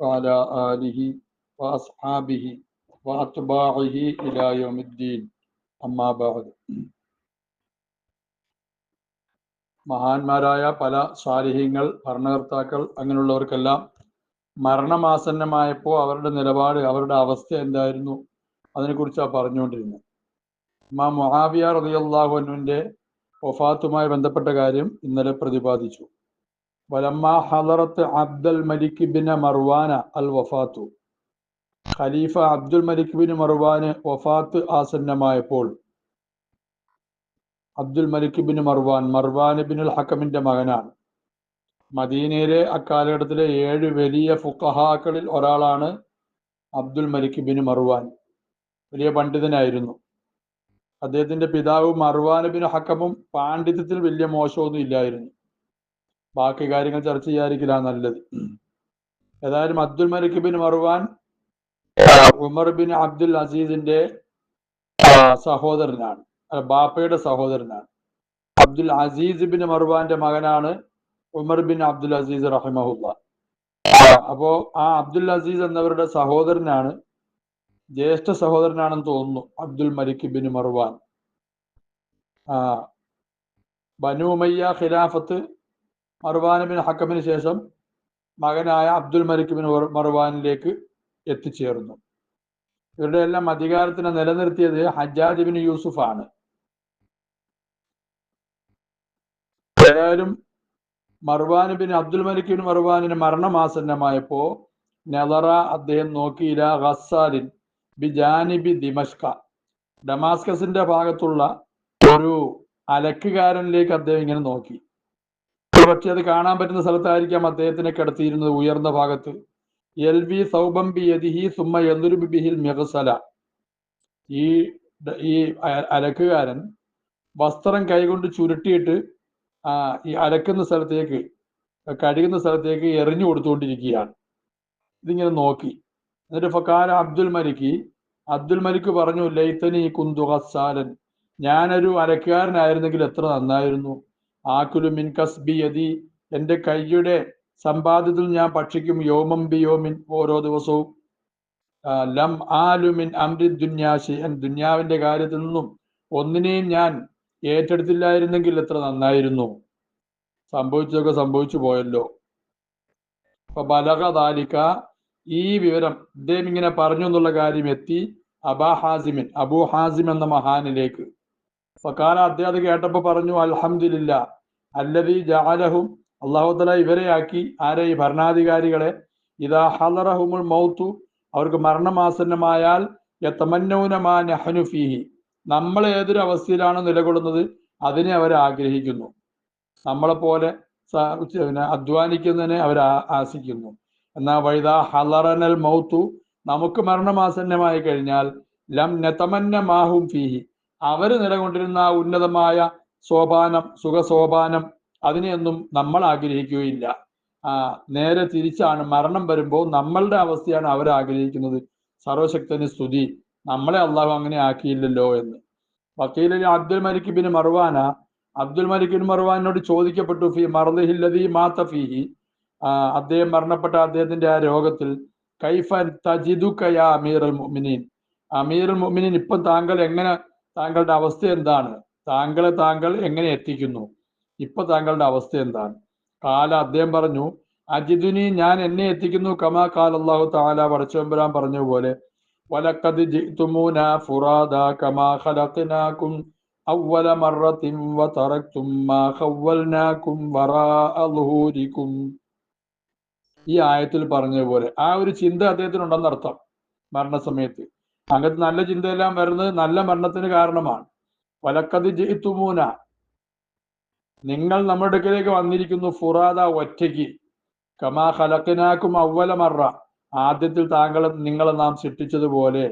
وعلى آله وأصحابه وأتباعه إلى يوم الدين أما بعد മഹാന്മാരായ പല സ്വാലിഹ്യങ്ങൾ ഭരണകർത്താക്കൾ അങ്ങനെയുള്ളവർക്കെല്ലാം മരണമാസന്നമായപ്പോൾ അവരുടെ നിലപാട് അവരുടെ അവസ്ഥ എന്തായിരുന്നു അതിനെക്കുറിച്ചാണ് പറഞ്ഞുകൊണ്ടിരുന്നത് ഇമാം മൊഹാബിയ റതിയല്ലാഹുവിൻ്റെ വഫാത്തുമായി ബന്ധപ്പെട്ട കാര്യം ഇന്നലെ പ്രതിപാദിച്ചു വലമ്മ ഹലറത്ത് അബ്ദുൽ മലിക് ബിൻ മർവാന അൽ വഫാത്തു ഖലീഫ അബ്ദുൽ മലിക് ബിൻ മർവാന് വഫാത്ത് ആസന്നമായപ്പോൾ Abdul Malik bin Marwan Marwan bin al ഹക്കമിന്റെ മകനാണ്. മദീനയിലെ അക്കാലഘട്ടത്തിലെ ഏഴ് വലിയ ഫുക്കഹാക്കളിൽ ഒരാളാണ് അബ്ദുൽ മലിക് ബിൻ മർവാൻ. വലിയ പണ്ഡിതനായിരുന്നു. അദ്ദേഹത്തിന്റെ പിതാവ് മർവാൻ ബിൻ ഹക്കമും പാണ്ഡിത്യത്തിൽ വലിയ മോശമൊന്നും ഇല്ലായിരുന്നു. ബാക്കി കാര്യങ്ങൾ ചർച്ച ചെയ്യാതിരിക്കില്ല നല്ലത്. ഏതായാലും Abdul Malik bin Marwan Umar bin Abdul അസീസിന്റെ സഹോദരനാണ്. ബാപ്പയുടെ സഹോദരനാണ്. അബ്ദുൽ അസീസ് ബിൻ മറുവാന്റെ മകനാണ് ഉമർ ബിൻ അബ്ദുൽ അസീസ് റഹിമഹുല്ല. അപ്പോ ആ അബ്ദുൽ അസീസ് എന്നവരുടെ സഹോദരനാണ് ജ്യേഷ്ഠ സഹോദരനാണെന്ന് തോന്നുന്നു അബ്ദുൽ മലിക് ബിൻ മറുവാൻ ആ. ബനു ഉമയ്യ ഖിലാഫത്ത് മർവാൻ ബിൻ ഹക്കമിന് ശേഷം മകനായ അബ്ദുൽ മലിക് ബിൻ മർവാനിലേക്ക് എത്തിച്ചേർന്നു. ഇവരുടെ എല്ലാം അധികാരത്തിനെ നിലനിർത്തിയത് ഹജ്ജാജ് ബിൻ യൂസുഫ് ആണ് ഏതായാലും Marwan bin Abdul Malik bin മർവാനിന് മരണമാസന്നമായപ്പോ നെതറ അദ്ദേഹം നോക്കിയില്ല ഖസാലിൻ ബി ജാനിബി ദിമഷ്ക. ഡമാസ്കസിന്റെ ഭാഗത്തുള്ള ഒരു അലക്കുകാരനിലേക്ക് അദ്ദേഹം ഇങ്ങനെ നോക്കി. പക്ഷെ അത് കാണാൻ പറ്റുന്ന സ്ഥലത്തായിരിക്കാം അദ്ദേഹത്തിനെ കിടത്തിയിരുന്നത് ഉയർന്ന ഭാഗത്ത്. എൽ വി സൗബം ബി യദിഹി സുമ്മ യന്തുരുബി ബിഹിൽ മെഹസല ഈ ഈ അലക്കുകാരൻ വസ്ത്രം കൈകൊണ്ട് ചുരുട്ടിയിട്ട് ആ ഈ അലക്കുന്ന സ്ഥലത്തേക്ക് കഴുകുന്ന സ്ഥലത്തേക്ക് എറിഞ്ഞു കൊടുത്തുകൊണ്ടിരിക്കുകയാണ്. ഇതിങ്ങനെ നോക്കി. എന്നിട്ട് ഫക്കാര അബ്ദുൽ മലിക്ക് അബ്ദുൽ മലിക്ക് പറഞ്ഞു ലൈത്തനി കുന്തു ഹസാലൻ ഞാനൊരു അലക്കുകാരനായിരുന്നെങ്കിൽ എത്ര നന്നായിരുന്നു. ആക്കുലു മിൻ കസ്ബി യതി എന്റെ കൈയുടെ സമ്പാദ്യത്തിൽ ഞാൻ ഭക്ഷിക്കും യോമം ബി യോമിൻ ഓരോ ദിവസവും. ലം ആലുമിൻ അമ്രി ദുന്യാശി ദുന്യാവിന്റെ കാര്യത്തിൽ നിന്നും ഒന്നിനെയും ഞാൻ ഏറ്റെടുത്തില്ലായിരുന്നെങ്കിൽ എത്ര നന്നായിരുന്നു. സംഭവിച്ചതൊക്കെ സംഭവിച്ചു പോയല്ലോ. അപ്പൊ ബലക താലിക്ക ഈ വിവരം ഇദ്ദേഹം ഇങ്ങനെ പറഞ്ഞു എന്നുള്ള കാര്യം എത്തി അബാ ഹാസിമിൻ അബു ഹാസിം എന്ന മഹാനിലേക്ക്. ഫക്കാല അദ്ദേഹം കേട്ടപ്പോ പറഞ്ഞു അൽഹമില്ല അല്ലതി ജാലഹും അള്ളാഹുത്തല ഇവരെയാക്കി ആരെ ഈ ഭരണാധികാരികളെ? ഇതാ ഹലറഹുമുൾ മൗത്തു അവർക്ക് മരണമാസന്നമായാൽ യത്തമന്നൗനമാ നഹനുഫീഹി നമ്മൾ ഏതൊരു അവസ്ഥയിലാണ് നിലകൊള്ളുന്നത്? അതിനെ അവർ ആഗ്രഹിക്കുന്നു. നമ്മളെപ്പോലെ പിന്നെ അധ്വാനിക്കുന്നതിനെ അവർ ആസിക്കുന്നു. എന്നാൽ വൈദ ഹലറനൽ മൗത്തു നമുക്ക് മരണമാസന്നമായി കഴിഞ്ഞാൽ ലം നതമന്ന മാഹും ഫീഹി. അവർ നിലകൊണ്ടിരുന്ന ആ ഉന്നതമായ സോപാനം സുഖസോപാനം അതിനെയൊന്നും നമ്മൾ ആഗ്രഹിക്കുകയില്ല. നേരെ തിരിച്ചാണ് മരണം വരുമ്പോൾ നമ്മളുടെ അവസ്ഥയാണ് അവർ ആഗ്രഹിക്കുന്നത്. സർവശക്തന് സ്തുതി. നമ്മളെ അള്ളാഹു അങ്ങനെ ആക്കിയില്ലല്ലോ എന്ന്. വക്കീലിൽ അബ്ദുൽ മലിക് ബിൻ മർവാന അബ്ദുൽ മലിക് ബിൻ മർവാനോട് ചോദിക്കപ്പെട്ടു ഫി മർദിഹില്ലതി മാത്ത ഫീഹി? അദ്ദേഹം മരണപ്പെട്ട അദ്ദേഹത്തിന്റെ ആ രോഗത്തിൽ കൈഫൻ തജിദുക്കയ അമീർ അൽ മുഅ്മിനീൻ? അമീർ അൽ മുഅ്മിനീൻ ഇപ്പം താങ്കൾ എങ്ങനെ താങ്കളുടെ അവസ്ഥ എന്താണ്? താങ്കളെ താങ്കൾ എങ്ങനെ എത്തിക്കുന്നു? ഇപ്പൊ താങ്കളുടെ അവസ്ഥ എന്താണ്? കാല അദ്ദേഹം പറഞ്ഞു അജിദുനി ഞാൻ എന്നെ എത്തിക്കുന്നു കമാ കാൽ അള്ളാഹു താല പടച്ചോമ്പരാൻ പറഞ്ഞ പോലെ വലക്കത് ഫുറാദ കമാ വതറക്തും മാ ഖവ്വൽനാകും ഈ ആയത്തിൽ പറഞ്ഞ പോലെ ആ ഒരു ചിന്ത അദ്ദേഹത്തിന് ഉണ്ടെന്നർത്ഥം മരണസമയത്ത്. അങ്ങനത്തെ നല്ല ചിന്തയെല്ലാം വരുന്നത് നല്ല മരണത്തിന് കാരണമാണ്. വലക്കത് ജയിത്തുമൂന. നിങ്ങൾ നമ്മുടെ അടുക്കലേക്ക് വന്നിരിക്കുന്നു ഫുറാദ ഒറ്റയ്ക്ക്. കമാ ഹലക്കിനാക്കും അവല മറ. ആദ്യത്തിൽ താങ്കൾ നിങ്ങളെ നാം സൃഷ്ടിച്ചതുപോലെ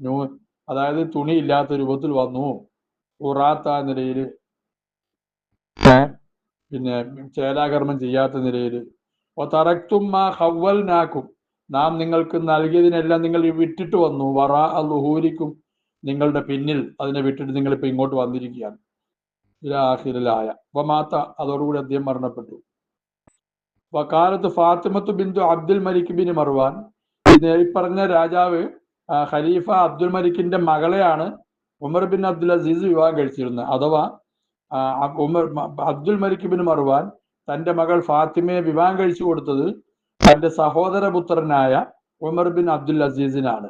നൂ അതായത് തുണി ഇല്ലാത്ത രൂപത്തിൽ വന്നു. ഉറാത്ത നിലയിൽ. പിന്നെ ചേലാകർമ്മം ചെയ്യാത്ത നിലയിൽ. തറക്തും മാ ഹവൽനാക്കും നാം നിങ്ങൾക്ക് നൽകിയതിനെല്ലാം നിങ്ങൾ വിട്ടിട്ട് വന്നു. വറ അലുഹൂരിക്കും നിങ്ങളുടെ പിന്നിൽ അതിനെ വിട്ടിട്ട് നിങ്ങൾ ഇപ്പൊ ഇങ്ങോട്ട് വന്നിരിക്കുകയാണ്. ഇലാഹിലായ അപ്പൊ മാത്ത അതോടുകൂടി അദ്ദേഹം മരണപ്പെട്ടു. വക്കാലത്ത് Fatimat Bindu Abdul Malik bin Marwan ഈ പറഞ്ഞ രാജാവ് ഖലീഫ അബ്ദുൽ മലിക്കിന്റെ മകളെയാണ് ഉമർ ബിൻ അബ്ദുൽ അസീസ് വിവാഹം കഴിച്ചിരുന്നത്. അഥവാ Umar Abdul Malik bin Marwan തന്റെ മകൾ ഫാത്തിമയെ വിവാഹം കഴിച്ചു കൊടുത്തത് തന്റെ സഹോദരപുത്രനായ ഉമർ ബിൻ അബ്ദുൽ അസീസിനാണ്.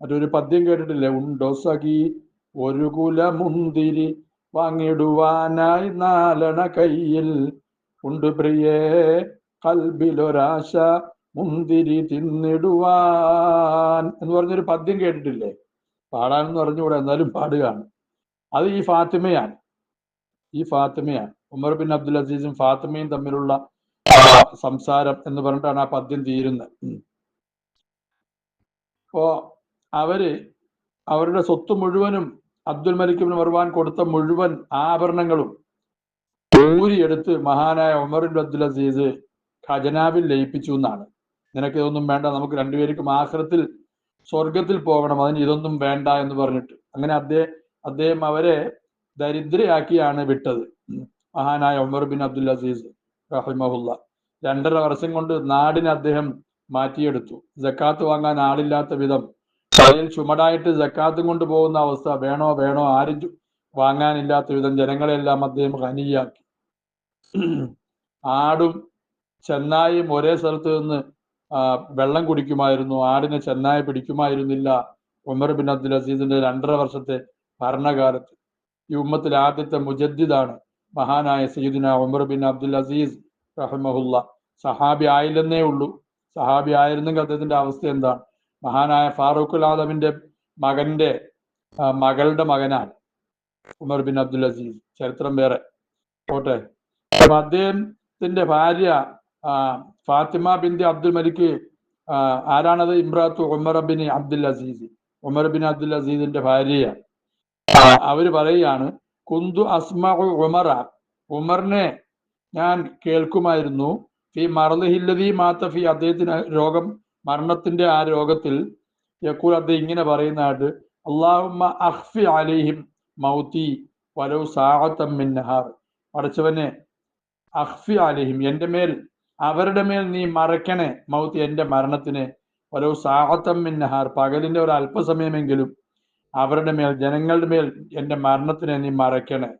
മറ്റൊരു പദ്യം കേട്ടിട്ടില്ലേ? ഉണ്ടോ സഖി ഒരു കുല മുന്തിരി വാങ്ങിടുവാനായി നാലണ കയ്യിൽ. ഉണ്ട് പ്രിയേ കൽബിലൊരാശ മുന്തിരി തിന്നിടുവാൻ എന്ന് പറഞ്ഞൊരു പദ്യം കേട്ടിട്ടില്ലേ? പാടാനെന്ന് പറഞ്ഞുകൂടെ എന്നാലും പാടുകയാണ്. അത് ഈ ഫാത്തിമയാണ്. ഈ ഫാത്തിമയാണ്. ഉമർ ബിൻ അബ്ദുൽ അസീസും ഫാത്തിമയും തമ്മിലുള്ള സംസാരം എന്ന് പറഞ്ഞിട്ടാണ് ആ പദ്യം തീരുന്നത്. അപ്പോ അവർ അവരുടെ സ്വത്ത് മുഴുവനും അബ്ദുൽ മലിക് ബിൻ മർവാൻ കൊടുത്ത മുഴുവൻ ആഭരണങ്ങളും ഊരിയെടുത്ത് മഹാനായ ഉമർ ബിൻ അബ്ദുൽ അസീസ് ഖജനാവിൽ ലയിപ്പിച്ചു എന്നാണ്. നിനക്ക് ഇതൊന്നും വേണ്ട നമുക്ക് രണ്ടുപേർക്കും ആഹ്രത്തിൽ സ്വർഗത്തിൽ പോകണം അതിന് ഇതൊന്നും വേണ്ട എന്ന് പറഞ്ഞിട്ട്. അങ്ങനെ അദ്ദേഹം അദ്ദേഹം അവരെ ദരിദ്രയാക്കിയാണ് വിട്ടത്. മഹാനായ ഉമർ ബിൻ അബ്ദുൽ അസീസ് റഹിമഹുല്ല. രണ്ടര വർഷം കൊണ്ട് നാടിനെ അദ്ദേഹം മാറ്റിയെടുത്തു. ജക്കാത്ത് വാങ്ങാൻ ആളില്ലാത്ത വിധം കയ്യിൽ ചുമടായിട്ട് ജക്കാത്തും കൊണ്ട് പോകുന്ന അവസ്ഥ. വേണോ വേണോ ആരും വാങ്ങാനില്ലാത്ത വിധം ജനങ്ങളെല്ലാം അദ്ദേഹം ഹനിയാക്കി ആടും ചെന്നായും ഒരേ സ്ഥലത്ത് നിന്ന് വെള്ളം കുടിക്കുമായിരുന്നു. ആടിനെ ചെന്നായ പിടിക്കുമായിരുന്നില്ല ഉമർ ബിൻ അബ്ദുൽ അസീസിന്റെ രണ്ടര വർഷത്തെ ഭരണകാലത്ത്. ഈ ഉമ്മത്തിൽ ആദ്യത്തെ മുജദ്ദിദാണ് മഹാനായ സീദിന ഉമർ ബിൻ അബ്ദുൽ അസീസ് റഹ്മഹുല്ല. സഹാബി ആയില്ലെന്നേ ഉള്ളൂ. സഹാബി ആയിരുന്നെങ്കിൽ അദ്ദേഹത്തിന്റെ അവസ്ഥ എന്താണ്? മഹാനായ ഫാറൂഖുൽ ആദമിന്റെ മകന്റെ മകളുടെ മകനാണ് ഉമർ ബിൻ അബ്ദുൽ അസീസ്. ചരിത്രം വേറെ. പോട്ടെ. അദ്ദേഹത്തിന്റെ ഭാര്യ ഫാത്തിമ ബിന്ദി അബ്ദുൽ മലിക്ക് ആരാണത്? ഇമ്രാത്തു Umar bin Abdul Aziz. Umar bin Abdul അസീസിന്റെ ഭാര്യ അവർ പറയുകയാണ് കുന്തു അസ്മ ഉമറ. ഉമറിനെ ഞാൻ കേൾക്കുമായിരുന്നു. ഫി മറലിഹില്ലതി മാത്ത ഫി അദ്ദേഹത്തിന് രോഗം മരണത്തിന്റെ ആ രോഗത്തിൽ യക്കൂൽ അദ്ദേഹം ഇങ്ങനെ പറയുന്നതായിട്ട് അള്ളാഹുമ്മ അഹ്ഫി അലിഹിം മൗത്തി വലൗ സാഹത്തമ്മിന്നഹാർ നഹാർ. അഖ്ഫി അലൈഹിം എന്റെ മേൽ അവരുടെ മേൽ നീ മറക്കണേ മൗത്തി എന്റെ മരണത്തിന്. വലൗ സാഹത്തമ്മിന്നഹാർ പകലിന്റെ ഒരു അല്പസമയമെങ്കിലും അവരുടെ മേൽ ജനങ്ങളുടെ മേൽ എന്റെ മരണത്തിനെ നീ മറക്കണേ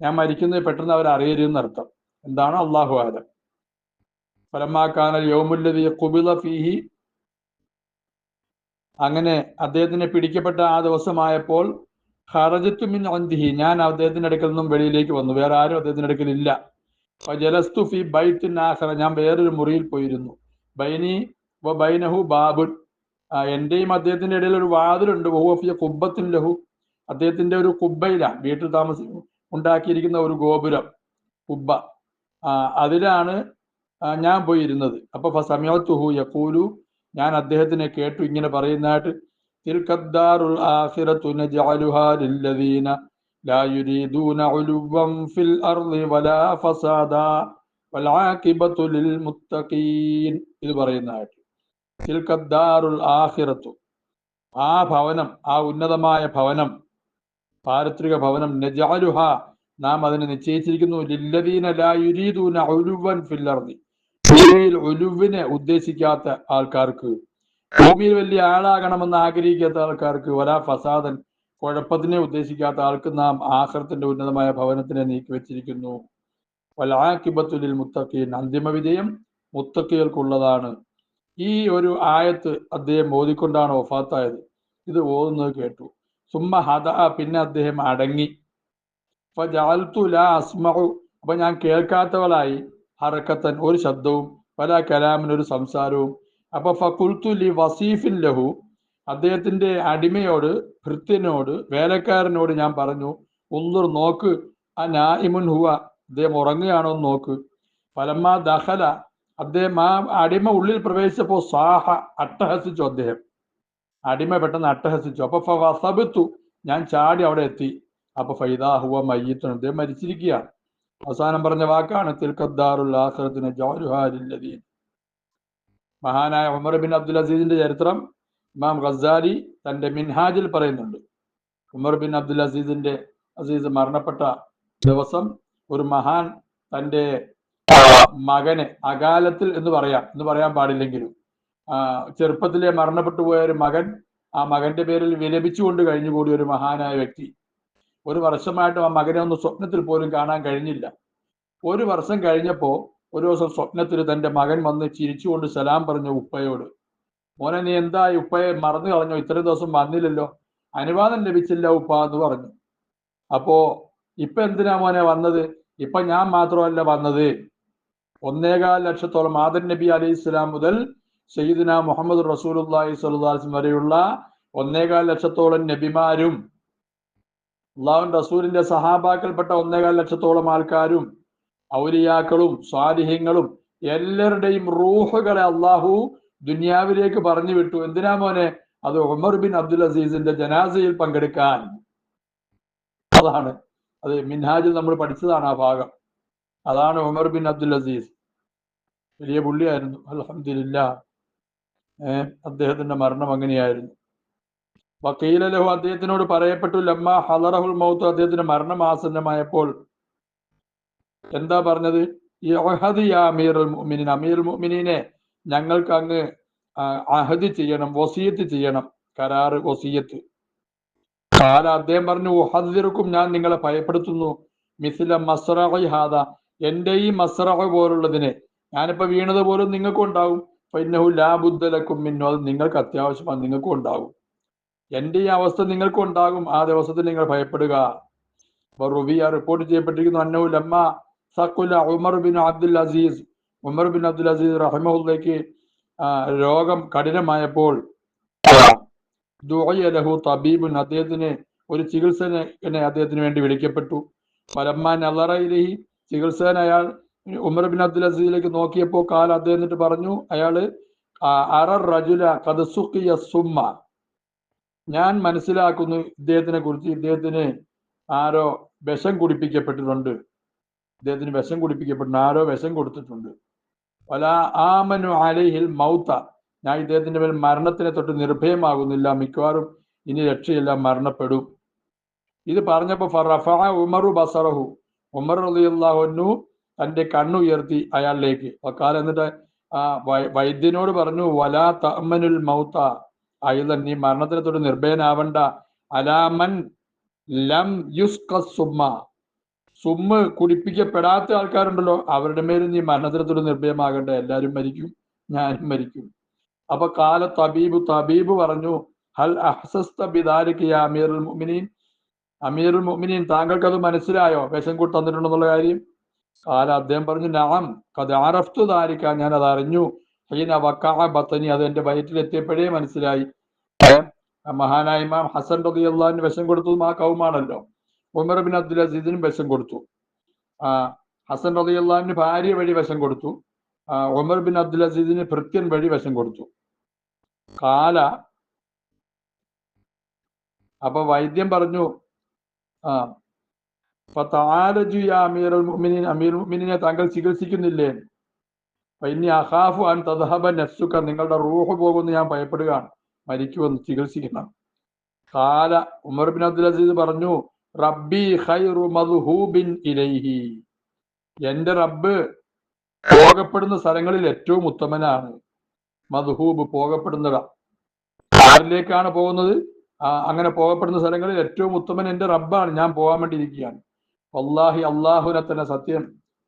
ഞാൻ മരിക്കുന്നത് പെട്ടെന്ന് അവർ അറിയരുതെന്നർത്ഥം എന്താണ് അള്ളാഹു ആലം? ഫലമാക്കാനൽ യോമുല്ലതി കുബില ഫീഹി അങ്ങനെ അദ്ദേഹത്തിന് പിടിക്കപ്പെട്ട ആ ദിവസമായപ്പോൾ ഹറജത്തുമിൻ അന്തിഹി ഞാൻ അദ്ദേഹത്തിന്റെ അടുക്കൽ നിന്നും വെളിയിലേക്ക് വന്നു. വേറെ ആരും അദ്ദേഹത്തിന്റെ അടുക്കൽ ഇല്ല. ജലസ്തു ഫി ബൈത്തിൻ നാഹറ ഞാൻ വേറൊരു മുറിയിൽ പോയിരുന്നു. ബൈനി വ ബൈനഹു ബാബുൻ. എന്റെയും അദ്ദേഹത്തിന്റെ ഇടയിൽ ഒരു വാതിലുണ്ട്. ബഹുഫിയ കുബത്തിൻ ലഹു. അദ്ദേഹത്തിന്റെ ഒരു കുബ്ബയിലാണ് വീട്ടിൽ താമസിക്കും ഉണ്ടാക്കിയിരിക്കുന്ന ഒരു ഗോപുരം കുബ്ബ അതിലാണ് ഞാൻ പോയിരുന്നത്. അപ്പൊ സമയത്തുഹു യക്കൂലു ഞാൻ അദ്ദേഹത്തിനെ കേട്ടു ഇങ്ങനെ പറയുന്നതായിട്ട് ഇത് പറയുന്നതായിട്ട്. ആ ഭവനം ആ ഉന്നതമായ ഭവനം പാരത്രിക ഭവനം നജാലുഹ നാം അതിനെ നിശ്ചയിച്ചിരിക്കുന്നു. ലില്ലദീന ലാ യുരീദൂന ഉലുവ്വൻ ഫിൽ അർളി ഭൂമിയിൽ ഒലുവിനെ ഉദ്ദേശിക്കാത്ത ആൾക്കാർക്ക് ഭൂമിയിൽ വലിയ ആളാകണമെന്ന് ആഗ്രഹിക്കാത്ത ആൾക്കാർക്ക് വരാ ഫസാദൻ കുഴപ്പത്തിനെ ഉദ്ദേശിക്കാത്ത ആൾക്ക് നാം ആഹ്റത്തിന്റെ ഉന്നതമായ ഭവനത്തിനെ നീക്കി വെച്ചിരിക്കുന്നു. വലാക്കിബത്തുലിൽ മുത്തഖീൻ അന്തിമ വിജയം മുത്തക്കികൾക്കുള്ളതാണ് ഈ ഒരു ആയത്ത് അദ്ദേഹം ഓതിക്കൊണ്ടാണ് ഒഫാത്തായത് ഇത് ഓതുന്നത് കേട്ടു. സുമ്മ ഹദ പിന്നെ അദ്ദേഹം അടങ്ങി. അപ്പൊ ഞാൻ കേൾക്കാത്തവളായി. ഹറക്കത്തൻ ഒരു ശബ്ദവും പല കലാമിന് ഒരു സംസാരവും. അപ്പൊ ലി വസീഫിൻ ലഹു. അദ്ദേഹത്തിന്റെ അടിമയോട് ഭൃത്യനോട് വേലക്കാരനോട് ഞാൻ പറഞ്ഞു ഉള്ളൂർ നോക്ക് ആ നായിമുൻ ഹുവ അദ്ദേഹം ഉറങ്ങുകയാണോ എന്ന് നോക്ക്. ഫലമ്മ ദഹല അദ്ദേഹം ആ അടിമ ഉള്ളിൽ പ്രവേശിച്ചപ്പോ സാഹ അട്ടഹസിച്ചു അദ്ദേഹം. അടിമ പെട്ടെന്ന് അട്ടഹസിച്ചു. അപ്പൊ വസബത്തു ഞാൻ ചാടി അവിടെ എത്തി. അപ്പൊ ഫൈദാഹുവ മയ്യത്തുൻ അദ്ദേഹം മരിച്ചിരിക്കുകയാണ്. അവസാനം പറഞ്ഞ വാക്കാണ് തിൽക്കദ്ദാറുൽ ആഖിറത്തിന് മഹാനായ ഉമർ ബിൻ അബ്ദുൽ അസീദിന്റെ ചരിത്രം ഇമാം ഖസാലി തന്റെ മിൻഹാജിൽ പറയുന്നുണ്ട്. ഉമർ ബിൻ അബ്ദുൽ അസീദിന്റെ അസീസ് മരണപ്പെട്ട ദിവസം ഒരു മഹാൻ തന്റെ മകനെ അകാലത്തിൽ എന്ന് പറയാം എന്ന് പറയാൻ പാടില്ലെങ്കിലും ചെറുപ്പത്തിലെ മരണപ്പെട്ടു പോയ ഒരു മകൻ ആ മകന്റെ പേരിൽ വിലപിച്ചുകൊണ്ട് കഴിഞ്ഞുകൂടിയ ഒരു മഹാനായ വ്യക്തി. ഒരു വർഷമായിട്ട് ആ മകനെ ഒന്ന് സ്വപ്നത്തിൽ പോലും കാണാൻ കഴിഞ്ഞില്ല. ഒരു വർഷം കഴിഞ്ഞപ്പോൾ ഒരു ദിവസം സ്വപ്നത്തിൽ തന്റെ മകൻ വന്ന് ചിരിച്ചുകൊണ്ട് സലാം പറഞ്ഞു ഉപ്പയോട്. മോനെ നീ എന്താ ഉപ്പയെ മറന്നു കളഞ്ഞോ? ഇത്രയും ദിവസം വന്നില്ലല്ലോ. അനുവാദം ലഭിച്ചില്ല ഉപ്പ എന്ന് പറഞ്ഞു. അപ്പോ ഇപ്പൊ എന്തിനാ മോനെ വന്നത്? ഇപ്പൊ ഞാൻ മാത്രമല്ല വന്നത്. ഒന്നേകാൽ ലക്ഷത്തോളം ആദർ നബി അലൈഹി സ്വലാം മുതൽ സയ്യിദിന മുഹമ്മദ് സ്വല്ലല്ലാഹു അലൈഹി വസല്ലം വരെയുള്ള ഒന്നേകാൽ ലക്ഷത്തോളം നബിമാരും അള്ളാഹുൻ റസൂലിന്റെ സഹാബാക്കൾപ്പെട്ട ഒന്നേകാൽ ലക്ഷത്തോളം ആൾക്കാരും ഔലിയാക്കളും സ്വാരിഹ്യങ്ങളും എല്ലാവരുടെയും റൂഹുകളെ അള്ളാഹു ദുനിയാവിലേക്ക് പറഞ്ഞു വിട്ടു. എന്തിനാ മോനെ? അത് ഉമർ ബിൻ അബ്ദുൽ അസീസിന്റെ ജനാസയിൽ പങ്കെടുക്കാൻ. അതാണ്. അത് മിൻഹാജിൽ നമ്മൾ പഠിച്ചതാണ് ആ ഭാഗം. അതാണ് ഉമർ ബിൻ അബ്ദുൽ അസീസ്. വലിയ പുള്ളിയായിരുന്നു. അലഹമില്ല ഏഹ് അദ്ദേഹത്തിന്റെ മരണം അങ്ങനെയായിരുന്നു. വക്കീലലഹു അദ്ദേഹത്തിനോട് പറയപ്പെട്ടു ലമ്മ ഹലറഹുൽ മൗത്ത് അദ്ദേഹത്തിന്റെ മരണം ആസന്നമായപ്പോൾ എന്താ പറഞ്ഞത്? അമീർ അമീർ മുഅ്മിനീനെ ഞങ്ങൾക്ക് അങ്ങ് അഹദി ചെയ്യണം വസീയത്ത് ചെയ്യണം. കരാറ് വസീയത്ത്. കാല അദ്ദേഹം പറഞ്ഞു ഉഹദിർക്കും ഞാൻ നിങ്ങളെ ഭയപ്പെടുത്തുന്നു. മിസില മസ്റഹി ഹാദ. എന്റെ ഈ മസ്റഹ പോലുള്ളതിനെ ഞാനിപ്പോ വീണത് പോലും നിങ്ങൾക്കും ഉണ്ടാവും. പിന്നഹു ലാബുദ്ധലക്കും മിന്നോ. അത് നിങ്ങൾക്ക് അത്യാവശ്യമാണ് നിങ്ങൾക്കും ഉണ്ടാകും എന്റെ ഈ അവസ്ഥ നിങ്ങൾക്കും ഉണ്ടാകും ആ ദിവസത്തിൽ നിങ്ങൾ ഭയപ്പെടുക. റുബിയ റിപ്പോർട്ട് ചെയ്യപ്പെട്ടിരിക്കുന്നു. അന്നവു ലമ്മ സക്കുല Umar bin Abdul Aziz. Umar bin Abdul Aziz റഹ്മുള്ളേക്ക് രോഗം കഠിനമായപ്പോൾ തബീബുൻ അദ്ദേഹത്തിന് ഒരു ചികിത്സനെ അദ്ദേഹത്തിന് വേണ്ടി വിളിക്കപ്പെട്ടു. ഫലമ്മ നലറയിലേഹി ചികിത്സകൻ അയാൾ ഉമർ ബിൻ അബ്ദുൽ അസീസിലേക്ക് നോക്കിയപ്പോൾ കാൽ അദ്ദേഹം എന്നിട്ട് പറഞ്ഞു അയാൾ അറർ റജുല കദസുക്കിയ സുമ്മ. ഞാൻ മനസ്സിലാക്കുന്നു ഇദ്ദേഹത്തിനെ കുറിച്ച്. ഇദ്ദേഹത്തിന് ആരോ വിഷം കുടിപ്പിക്കപ്പെട്ടിട്ടുണ്ട്. ഇദ്ദേഹത്തിന് വിഷം കുടിപ്പിക്കപ്പെട്ടിട്ടുണ്ട്. ആരോ വിഷം കൊടുത്തിട്ടുണ്ട്. പല ആമനു അലൈഹിൽ മൗത്ത. ഞാൻ ഇദ്ദേഹത്തിന്റെ മേൽ മരണത്തിനെ തൊട്ട് നിർഭയമാകുന്നില്ല. മിക്കവാറും ഇനി രക്ഷയില്ല. മരണപ്പെടും. ഇത് പറഞ്ഞപ്പോ ഫറഫഅ ഉമറു ബസറഹു. ഉമർ റളിയല്ലാഹു തന്റെ കണ്ണുയർത്തി അയാളിലേക്ക്. വക്കാല എന്നിട്ട് ആ വൈദ്യനോട് പറഞ്ഞു വലാ തമ്മനുൽ മൗത്ത. ആയുധൻ നീ മരണത്തിനെ തൊട്ട് നിർഭയനാവണ്ട. അലാമൻ ലം യുസ്ക സുമ്മ. കുടിപ്പിക്കപ്പെടാത്ത ആൾക്കാരുണ്ടല്ലോ. അവരുടെ മേലും നീ മരണത്തിനെ തൊട്ട് നിർഭയമാകണ്ട. എല്ലാരും മരിക്കും. ഞാനും മരിക്കും. അപ്പൊ കാല തബീബ് തബീബ് പറഞ്ഞു ഹൽ അഹ്സസ്ത അമീറുൽ മുഅ്മിനീൻ? അമീറുൽ മുഅ്മിനീൻ താങ്കൾക്ക് അത് മനസ്സിലായോ? വിഷം കൂട്ട് തന്നിട്ടുണ്ടെന്നുള്ള കാര്യം? കാല അദ്ദേഹം പറഞ്ഞു നാം കത് ആറഫ്തു ദാരിക്ക ഞാൻ അത് അറിഞ്ഞു ബത്തനി അത് എന്റെ വയറ്റിൽ എത്തിയപ്പോഴേ മനസ്സിലായി. മഹാനായ ഇമാം ഹസൻ റബി വിഷം കൊടുത്തതും ആ കൗമാണല്ലോ. ഉമർ ബിൻ അബ്ദുൽ അസീദിനും വിഷം കൊടുത്തു. ഹസൻ റബി ഭാര്യ വഴി വിഷം കൊടുത്തു. ഉമർ ബിൻ അബ്ദുൽ അസീദിന് ഭൃത്യൻ വഴി വിഷം കൊടുത്തു. കാല അപ്പൊ വൈദ്യം പറഞ്ഞു ആ അപ്പൊ മുഅ്മിനീൻ അമീർ മുഅ്മിനീനെ താങ്കൾ ചികിത്സിക്കുന്നില്ലേ? ഫഇന്നി അഹാഫു അൻ തദ്ഹബ നഫ്സുക. നിങ്ങളുടെ റൂഹ് പോകുമെന്ന് ഞാൻ ഭയപ്പെടുകയാണ്. മരിക്കുമെന്ന് ചികിത്സിക്കണം. കാല ഉമർ ബിൻ അബ്ദുൽ അസീസ് പറഞ്ഞു റബ്ബി ഖൈറു മദ്ഹൂബിൻ ഇലൈഹി. എന്റെ റബ്ബ് പോകപ്പെടുന്ന സ്ഥലങ്ങളിൽ ഏറ്റവും ഉത്തമനാണ്. മദ്ഹൂബ് പോകപ്പെടുന്നട ആരിലേക്കാണ് പോകുന്നത്? അങ്ങനെ പോകപ്പെടുന്ന സ്ഥലങ്ങളിൽ ഏറ്റവും ഉത്തമൻ എന്റെ റബ്ബാണ്. ഞാൻ പോകാൻ വേണ്ടിയിരിക്കുകയാണ് അള്ളാഹി അള്ളാഹുനെ തന്നെ സത്യം.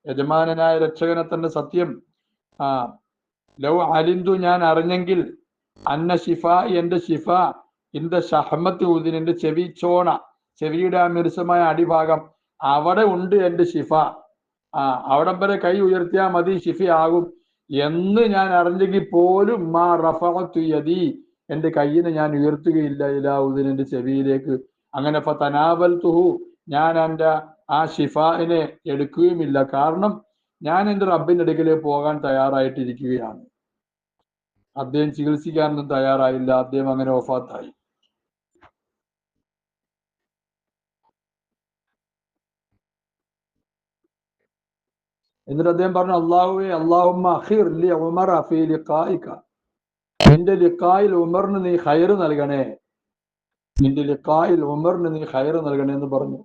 യജമാനനായ രക്ഷകനെ തന്നെ സത്യം. ആ ലൗ അലിന്തു ഞാൻ അറിഞ്ഞെങ്കിൽ അന്ന ഷിഫ എന്റെ ഷിഫ ഇന്ത ഷഹമത്ത് ഊതിൻ എന്റെ ചെവി ചോണ ചെവിയുടെ ആ മിരുസമായ അടിഭാഗം അവിടെ ഉണ്ട് എന്റെ ഷിഫ ആ അവിടെ വരെ കൈ ഉയർത്തിയാൽ മതി ഷിഫയാകും എന്ന് ഞാൻ അറിഞ്ഞെങ്കിൽ പോലും മാ റഫത്തുയതി എന്റെ കയ്യിനെ ഞാൻ ഉയർത്തുകയില്ല ഇലാവുദ്ദീൻ എന്റെ ചെവിയിലേക്ക്. അങ്ങനെ തനാവൽ തുഹു ഞാൻ എന്റെ ആ ഷിഫായിനെ എടുക്കുകയുമില്ല. കാരണം ഞാൻ എന്റെ റബ്ബിന്റെ അടുക്കൽ പോകാൻ തയ്യാറായിട്ടിരിക്കുകയാണ്. അദ്ദേഹം ചികിത്സിക്കാനൊന്നും തയ്യാറായില്ല. അദ്ദേഹം അങ്ങനെ ഒഫാത്തായി എന്നിട്ട് അദ്ദേഹം പറഞ്ഞു അള്ളാഹുവെ അള്ളാഹുമ്മ അഖീർ നിന്റെ ലിഖായിൽ ഉമറിന് നീ ഖൈറ് നൽകണേ. നിന്റെ ലിഖായിൽ ഉമറിന് നീ ഖൈറ് നൽകണേ എന്ന് പറഞ്ഞു.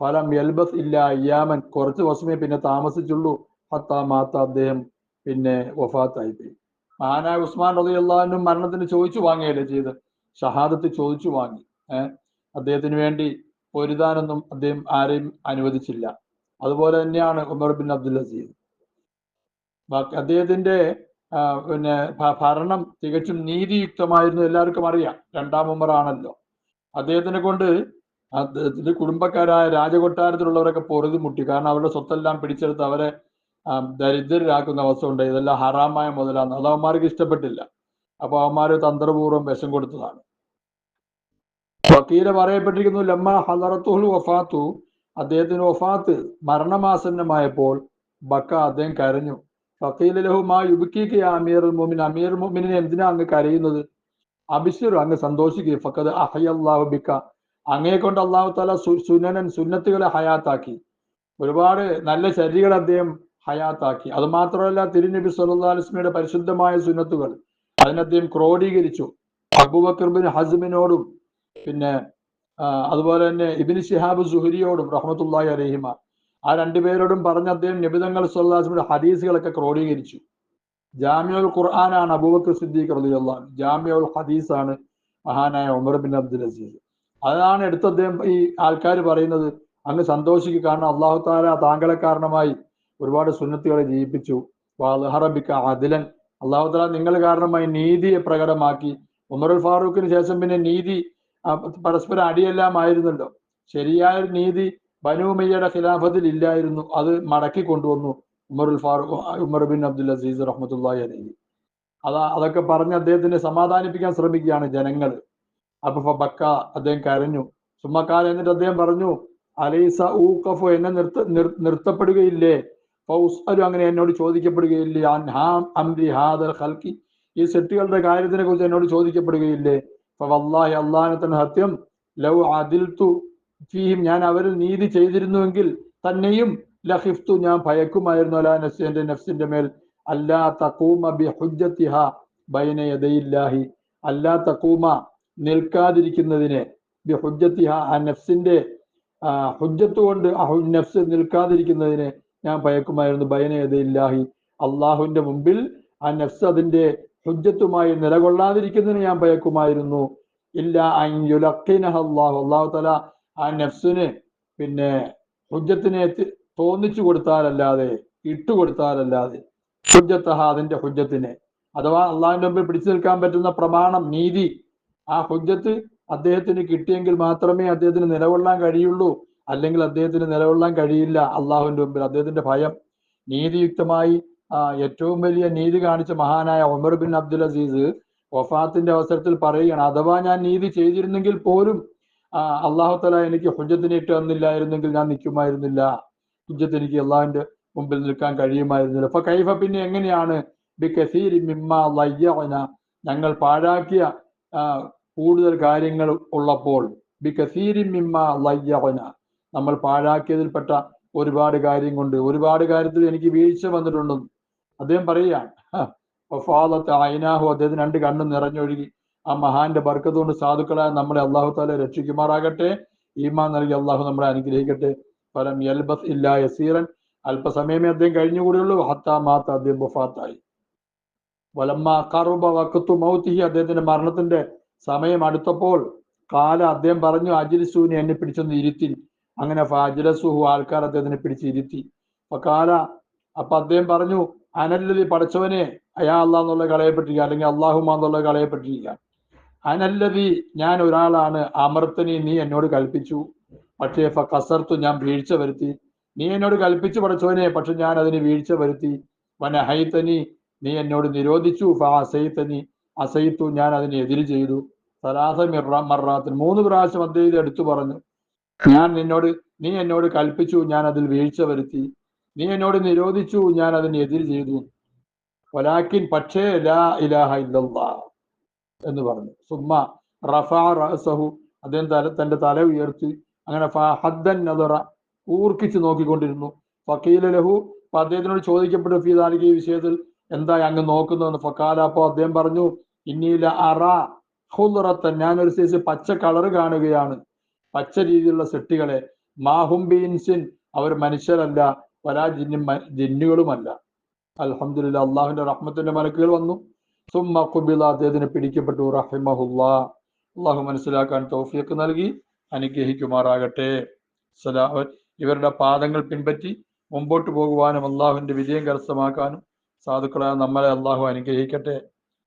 ഫലം യൽബസ് ഇല്ല അയ്യാമൻ. കുറച്ച് ദിവസമേ പിന്നെ താമസിച്ചുള്ളൂ. ഹത്താ മാത്ത അദ്ദേഹം പിന്നെ വഫാത്തായി പോയി. മഹാനായ ഉസ്മാൻ റതി അള്ളാഹിനും മരണത്തിന് ചോദിച്ചു വാങ്ങിയല്ലേ ചെയ്ത് ഷഹാദത്ത് ചോദിച്ചു വാങ്ങി. അദ്ദേഹത്തിന് വേണ്ടി പൊരുതാനൊന്നും അദ്ദേഹം ആരെയും അനുവദിച്ചില്ല. അതുപോലെ തന്നെയാണ് ഉമർ ബിൻ അബ്ദുൽ അസീസ്. ബാക്കി അദ്ദേഹത്തിന്റെ പിന്നെ ഭരണം തികച്ചും നീതിയുക്തമായിരുന്നു. എല്ലാവർക്കും അറിയാം. രണ്ടാം ഉമ്മറാണല്ലോ ആണല്ലോ അദ്ദേഹത്തിനെ കൊണ്ട് അദ്ദേഹത്തിന്റെ കുടുംബക്കാരായ രാജകൊട്ടാരത്തിലുള്ളവരൊക്കെ പൊറുതി മുട്ടി. കാരണം അവരുടെ സ്വത്തെല്ലാം പിടിച്ചെടുത്ത് അവരെ ദരിദ്രരാക്കുന്ന അവസ്ഥ ഉണ്ട്. ഇതെല്ലാം ഹറാമായ മുതലാണ്. അത് അവന്മാർക്ക് ഇഷ്ടപ്പെട്ടില്ല. അപ്പൊ അവന്മാര് തന്ത്രപൂർവം വിഷം കൊടുത്തതാണ്. വക്കീല പറയപ്പെട്ടിരിക്കുന്നു ലമ്മ ഹലറത്തുൽ വഫാത്തു. അദ്ദേഹത്തിന് വഫാത്ത് മരണമാസന്നമായപ്പോൾ ബക്ക അദ്ദേഹം കരഞ്ഞു. ഫക്കീല ലഹുമാ യുബിക്കിക്ക് അമീർ മോമിൻ അമീർ മോമിനെ എന്തിനാ അങ്ങ് കരയുന്നത്? അബിഷുർ അങ്ങ് സന്തോഷിക്കുക ഫക്കത് അഹയല്ലാഹു ബിക്ക. അങ്ങയെ കൊണ്ട് അള്ളാഹു താല സുനനൻ സുന്നത്തുകളെ ഹയാത്താക്കി. ഒരുപാട് നല്ല ശരികൾ അദ്ദേഹം ഹയാത്താക്കി. അത് മാത്രമല്ല തിരുനബി സുല്ലാസ്മിയുടെ പരിശുദ്ധമായ സുന്നത്തുകൾ. അതിനെ അദ്ദേഹം ക്രോഡീകരിച്ചു. അബൂബക്കർ ബിൻ ഹസ്മിനോടും പിന്നെ അതുപോലെ തന്നെ ഇബിൻ ഷിഹാബ് സുഹരിയോടും റഹ്മത്തുള്ളാഹി അലഹിമ. ആ രണ്ടുപേരോടും പറഞ്ഞ അദ്ദേഹം നിബിതങ്ങൾ സുല്ലാസ്മിയുടെ ഹദീസുകളൊക്കെ ക്രോഡീകരിച്ചു. ജാമ്യുൽ ഖുർആനാണ് അബൂബക്കർ സിദ്ദീഖ് റബിയുള്ള അൻഹു. ജാമ്യുൽ ഹദീസാണ് മഹാനായ ഉമർ ബിൻ അബ്ദുൽ അസീസ്. അതാണ് എടുത്ത് അദ്ദേഹം ഈ ആൾക്കാർ പറയുന്നത്. അങ്ങ് സന്തോഷിക്കുക കാരണം അള്ളാഹു താല താങ്കളെ കാരണമായി ഒരുപാട് സുന്നത്തുകളെ ജീവിപ്പിച്ചു. ഹറബിക്ക അതിലൻ അള്ളാഹു താല നിങ്ങൾ കാരണമായി നീതിയെ പ്രകടമാക്കി. ഉമറുൽ ഫാറൂഖിന് ശേഷം പിന്നെ നീതി പരസ്പരം അടിയെല്ലാം ആയിരുന്നല്ലോ. ശരിയായ നീതി ബനുമയ്യയുടെ ഖിലാഫത്തിൽ ഇല്ലായിരുന്നു. അത് മടക്കി കൊണ്ടുവന്നു ഉമറുൽ Farooq Umar bin Abdul Aziz റഹ്മത്തുള്ളാഹി അലൈഹി. അതാ അതൊക്കെ പറഞ്ഞ് അദ്ദേഹത്തിനെ സമാധാനിപ്പിക്കാൻ ശ്രമിക്കുകയാണ് ജനങ്ങൾ അപ്പൊ ബക്ക അദ്ദേഹം കരഞ്ഞു. സുമ്മക്കാൽ എന്നിട്ട് അദ്ദേഹം പറഞ്ഞു അലൈസ ഊഖഫു എന്നെ നിർത്ത നിർ- നിർത്തപ്പെടുകയില്ലേ? ഫൗസ്അലു അങ്ങനെ എന്നോട് ചോദിക്കപ്പെടുകയില്ലേ? അംരി ഹാദൽ ഖൽക്കി ഈ സെറ്റുകളുടെ കാര്യത്തിനെ കുറിച്ച് എന്നോട് ചോദിക്കപ്പെടുകയില്ലേ? വല്ലാഹി അള്ളാഹിനെ തന്നെ സത്യം ലൗ അതിൽത്തു ഫീഹിം ഞാൻ അവരിൽ നീതി ചെയ്തിരുന്നുവെങ്കിൽ തന്നെയും ലഹിഫ്തു ഞാൻ ഭയക്കുമായിരുന്നു. അലാ നഫ്സിന്റെ നഫ്സിന്റെ മേൽ അല്ലാ തഖൂമ ബി ഹുജ്ജത്തിഹ ബൈന യദയില്ലാഹി അല്ലാ തഖൂമ നിൽക്കാതിരിക്കുന്നതിനെ ബി ഹുജ്ജത്തിഹ ആ നഫ്സിന്റെ ഹുജ്ജത്ത് കൊണ്ട് ആ നഫ്സ് നിൽക്കാതിരിക്കുന്നതിനെ ഞാൻ ഭയക്കുമായിരുന്നു. ബൈന ഇല്ലാഹി അള്ളാഹുവിന്റെ മുമ്പിൽ ആ നഫ്സ് അതിന്റെ ഹുജ്ജത്തുമായി നിലകൊള്ളാതിരിക്കുന്നതിന് ഞാൻ ഭയക്കുമായിരുന്നു. ഇല്ല അള്ളാഹു അള്ളാഹു തല ആ നഫ്സിന് പിന്നെ ഹുജ്ജത്തിനെ തോന്നിച്ചു കൊടുത്താലല്ലാതെ ഇട്ടുകൊടുത്താലല്ലാതെ ഹുജ്ജത്തഹ അതിന്റെ ഹുജ്ജത്തിനെ. അഥവാ അള്ളാഹിന്റെ മുമ്പിൽ പിടിച്ചു നിൽക്കാൻ പറ്റുന്ന പ്രമാണം നീതി ആ ഹുജ്ജത്ത് അദ്ദേഹത്തിന് കിട്ടിയെങ്കിൽ മാത്രമേ അദ്ദേഹത്തിന് നിലകൊള്ളാൻ കഴിയുള്ളൂ. അല്ലെങ്കിൽ അദ്ദേഹത്തിന് നിലകൊള്ളാൻ കഴിയില്ല അള്ളാഹുവിന്റെ മുമ്പിൽ. അദ്ദേഹത്തിന്റെ ഭയം നീതിയുക്തമായി ഏറ്റവും വലിയ നീതി കാണിച്ച മഹാനായ ഒമർ ബിൻ അബ്ദുൽ അസീസ് വഫാത്തിന്റെ അവസരത്തിൽ പറയുകയാണ് അഥവാ ഞാൻ നീതി ചെയ്തിരുന്നെങ്കിൽ പോലും അള്ളാഹു തല എനിക്ക് ഹുജ്ജത്തിന് ഇട്ട് തന്നില്ലായിരുന്നെങ്കിൽ ഞാൻ നിൽക്കുമായിരുന്നില്ല. ഹുജ്ജത്ത് എനിക്ക് അള്ളാഹിന്റെ മുമ്പിൽ നിൽക്കാൻ കഴിയുമായിരുന്നില്ല. അപ്പൊ കൈഫ പിന്നെ എങ്ങനെയാണ്? ബി കസീരി മിമ്മ ലയ്യവന ഞങ്ങൾ പാഴാക്കിയ കൂടുതൽ കാര്യങ്ങൾ ഉള്ളപ്പോൾ നമ്മൾ പാഴാക്കിയതിൽപ്പെട്ട ഒരുപാട് കാര്യം കൊണ്ട് ഒരുപാട് കാര്യത്തിൽ എനിക്ക് വീഴ്ച വന്നിട്ടുണ്ടെന്ന് അദ്ദേഹം പറയുകയാണ് വഫാദത്ത് അയിനാഹു. അദ്ദേഹത്തിന് രണ്ട് കണ്ണും നിറഞ്ഞൊഴുകി. ആ മഹാന്റെ ബർക്കത്ത് കൊണ്ട് സാധുക്കളായ നമ്മളെ അള്ളാഹു താല രക്ഷിക്കുമാറാകട്ടെ. ഈമാൻ നൽകി അള്ളാഹു നമ്മളെ അനുഗ്രഹിക്കട്ടെ. ഫലം യൽബസ് ഇല്ല യസീറൻ. അല്പസമയമേ അദ്ദേഹം കഴിഞ്ഞുകൂടിയുള്ളൂ ഹത്താ മാത്ത അദ്ദേഹം ബുഫാത്തായി വലമ്മ കറുബ വക്കത്തു മൗത്തിഹി. അദ്ദേഹത്തിന്റെ മരണത്തിന്റെ സമയം അടുത്തപ്പോൾ കാല അദ്ദേഹം പറഞ്ഞു അജിലിസൂനി എന്നെ പിടിച്ചൊന്ന് ഇരുത്തി. അങ്ങനെ ഫാജിലസുഹു ആൾക്കാർ അദ്ദേഹത്തിനെ പിടിച്ച് ഇരുത്തി. അപ്പൊ കാല അപ്പൊ അദ്ദേഹം പറഞ്ഞു അനല്ലതി പഠിച്ചവനെ അയാ അല്ലാ എന്നുള്ള കളയപ്പെട്ടിരിക്കുക അല്ലെങ്കിൽ അള്ളാഹുമാ എന്നുള്ള കളയപ്പെട്ടിരിക്കുക അനല്ലതി ഞാൻ ഒരാളാണ് അമർത്തനി നീ എന്നോട് കൽപ്പിച്ചു. പക്ഷേ ഫ കസർത്തു ഞാൻ വീഴ്ച വരുത്തി. നീ എന്നോട് കൽപ്പിച്ചു പഠിച്ചവനെ പക്ഷെ ഞാൻ അതിന് വീഴ്ച വരുത്തി. വന ഹൈത്തനി നീ എന്നോട് നിരോധിച്ചു. ഫ അസൈത്തനി അസൈത്തു ഞാൻ അതിനെ എതിര് ചെയ്തു. സലാസ മിറ മൂന്ന് പ്രാവശ്യം അദ്ദേഹം എടുത്തു പറഞ്ഞു. ഞാൻ നിന്നോട് നീ എന്നോട് കൽപ്പിച്ചു ഞാൻ അതിൽ വീഴ്ച വരുത്തി. നീ എന്നോട് നിരോധിച്ചു ഞാൻ അതിനെ എതിര് ചെയ്തു. വലാക്കിൻ പക്ഷേ ലാ ഇലാഹ ഇല്ലല്ലാ എന്ന് പറഞ്ഞു. സുമ്മ റഫാ റസഹു അദ്ദേഹം തല തന്റെ തല ഉയർത്തി. അങ്ങനെ ഫഹദ്ദൻ നദറ ഊർക്കിച്ച് നോക്കിക്കൊണ്ടിരുന്നു. ഫക്കീല ലഹു അപ്പൊ അദ്ദേഹത്തിനോട് ചോദിക്കപ്പെട്ടു ഫീദാലിക്ക് ഈ വിഷയത്തിൽ എന്താ അങ്ങ് നോക്കുന്നതെന്ന്. ഫക്കാല അപ്പോൾ അദ്ദേഹം പറഞ്ഞു ഇന്നീല അറ ഹുറത്തൻ ഒരു സൈസ് പച്ച കളർ കാണുകയാണ്. പച്ച രീതിയിലുള്ള സെട്ടികളെ. മാഹും ബീൻസിൻ അവർ മനുഷ്യരല്ല വലാ ജിന്നും ജിന്നുകളുമല്ല. അലഹമില്ല അള്ളാഹുവിന്റെ റഹ്മത്തിന്റെ മലക്കുകൾ വന്നു. സുമ്മ കുബില അദ്ദേഹത്തിന് പിടിക്കപ്പെട്ടു. റഹിമഹുല്ലാ. അള്ളാഹു മനസ്സിലാക്കാൻ തൗഫീഖ് നൽകി. അനുഗ്രഹിക്കുമാറാകട്ടെ. ഇവരുടെ പാദങ്ങൾ പിൻപറ്റി മുമ്പോട്ട് പോകുവാനും അള്ളാഹുവിന്റെ വിജയം കരസ്ഥമാക്കാനും സാധുക്കളായ നമ്മളെ അള്ളാഹു അനുഗ്രഹിക്കട്ടെ.